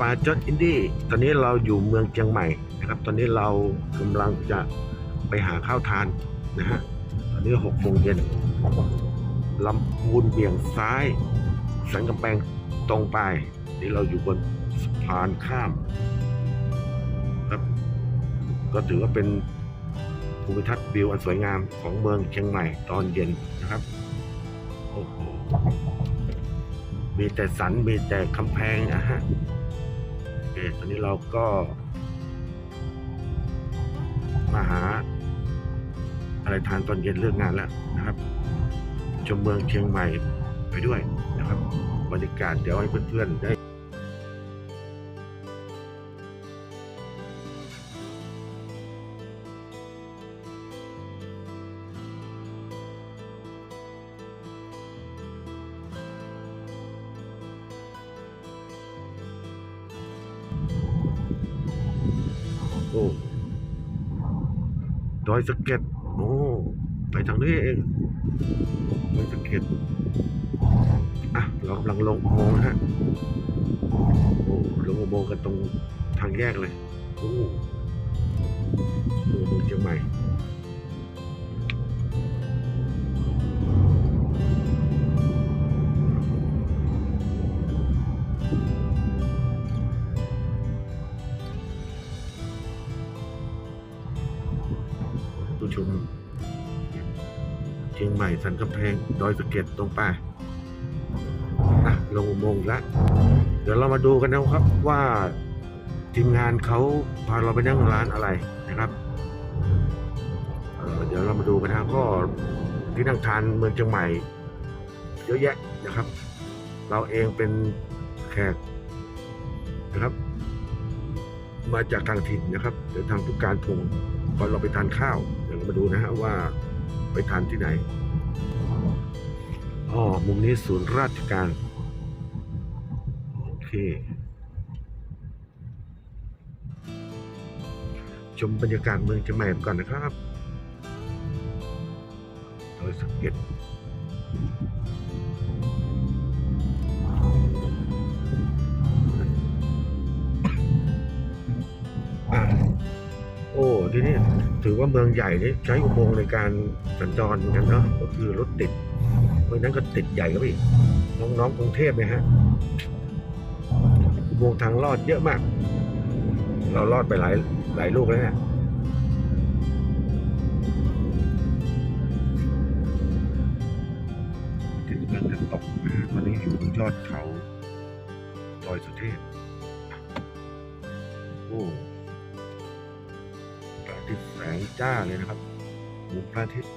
มาจอดอินดี้ตอนนี้เราอยู่เมืองเชียงใหม่นะครับ ตอนนี้เรากำลังจะไปหาข้าวทานนะฮะตอนนี้หกโมงเย็นลำพูนเบี่ยงซ้าย สันกำแพงตรงไปนี่เราอยู่บนสะพานข้ามครับก็ถือว่าเป็นภูมิทัศน์วิวอันสวยงามของเมืองเชียงใหม่ตอนเย็นนะครับโอ้โหมีแต่สันมีแต่กำแพงอะฮะ ตอนนี้เราก็ มาหา อะไรทานตอนเย็นเลิกงานแล้วนะครับ ชมเมืองเชียงใหม่ไปด้วยนะครับ บรรยากาศเดี๋ยวให้เพื่อนๆได้ โอ้ดอยสะเก็ดโอ้ไปทางนี้เองดอยสะเก็ดอะเรากำลังลงโมงฮะโอ้ลงโมงกันตรงทางแยกเลยโอ้โอ้เชียงใหม่ ผู้ชมเชียงใหม่สันกำแพงดอยสะเก็ดตรงไปอะลงอุโมงค์ล้วเดี๋ยวเรามาดูกันนะครับว่าทีมงานเขาพาเราไปนั่งร้านอะไรนะครับเเดี๋ยวเรามาดูกันนะก็ที่นั่งทานเมืองเชียงใหม่ เยอะแยะนะครับ เราเองเป็นแขกนะครับ มาจากทางถิ่นนะครับเดี๋ยวทางผู้การพงพอเราไปทานข้าว มาดูนะฮะว่าไปทานที่ไหนอ๋อมุมนี้ศูนย์ราชการ โอเค ชมบรรยากาศเมืองเชียงใหม่ก่อนนะครับโดยสังเกต ที่นี่ถือว่าเมืองใหญ่นี่ใช้อุโมงค์ในการสัญจรเหมือนกันเนาะก็คือรถติด เพราะนั้นก็ติดใหญ่ครับพี่น้องๆกรุงเทพเนี่ยฮะอุโมงค์ทางลอดเยอะมาก เราลอดไปหลายหลายลูกแล้วนี่ยที่กำลังจะตกนะฮะตอนนี้อยู่บนยอดเขาดอยสุเทพโอ้ ติดแสงจ้าเลยนะครับหมูพระอาทิตย์